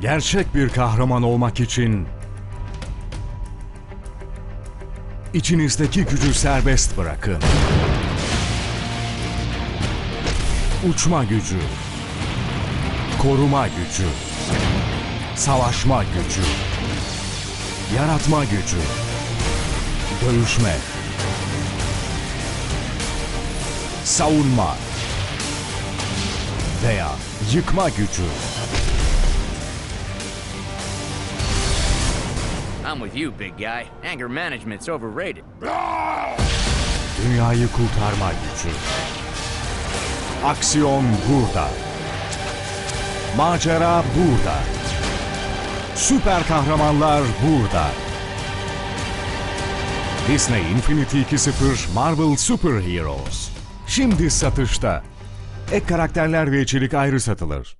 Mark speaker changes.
Speaker 1: Gerçek bir kahraman olmak için içinizdeki gücü serbest bırakın. Uçma gücü, koruma gücü, savaşma gücü, yaratma gücü, dövüşme, savunma veya yıkma gücü.
Speaker 2: I'm with you, big guy. Anger management's overrated.
Speaker 1: Dünyayı kurtarma gücü. Aksiyon burada. Macera burada. Süper kahramanlar burada. Disney Infinity 2.0 Marvel Super Heroes. Şimdi satışta. Ek karakterler ve içerik ayrı satılır.